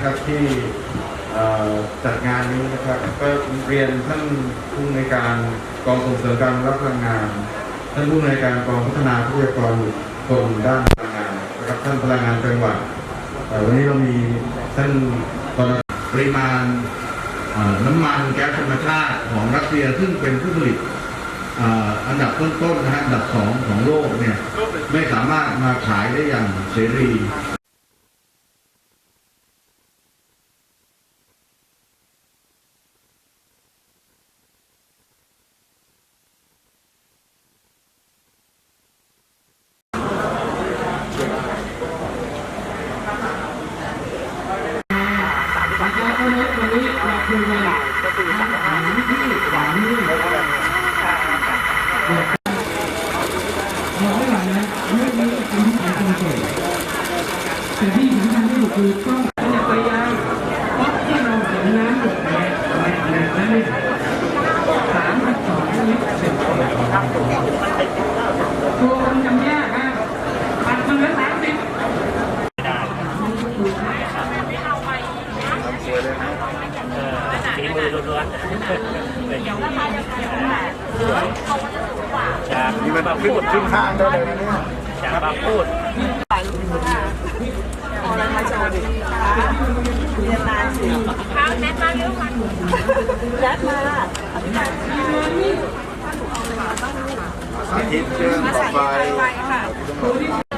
นะครับที่จัดงานนี้นะครับก็เรียนท่านผู้ในการกองส่งเสริมการรับพลังงาน ท่านผู้ในการกองพัฒนาทรัพยากรบุคคลด้านพลังงานนะครับท่านพลังงานจังหวัดเอ่วันนี้เรามีท่านตอนปริมาณน้ำมันแก๊สธรรมชาติของรัสเซียซึ่งเป็นผู้ผลิตอันดับต้นๆนะฮะอันดับสองของโลกเนี่ยไม่สามารถมาขายได้อย่างเสรี แล้วก็วันนี้เราคุยกันถามที่ถามนี่บอกไม่ไหวนะเรื่องนี้เป็นที่สำคัญที่สุดแต่ที่สำคัญที่สุดคือต้องอย่ายายเพราะที่เราเห็นน้ำหยดแหลกแหลกแหลกนั่นเองสามพันสองลิตรเสร็จตัวมันจำยากนะปัดมันเหลือสามสิบ ฝีมือล้วนๆจากนี่มันพูดขึ้นข้างได้เลยนะเนี่ยจากมาพูดสาธิตเครื่องต่อไปตัวที่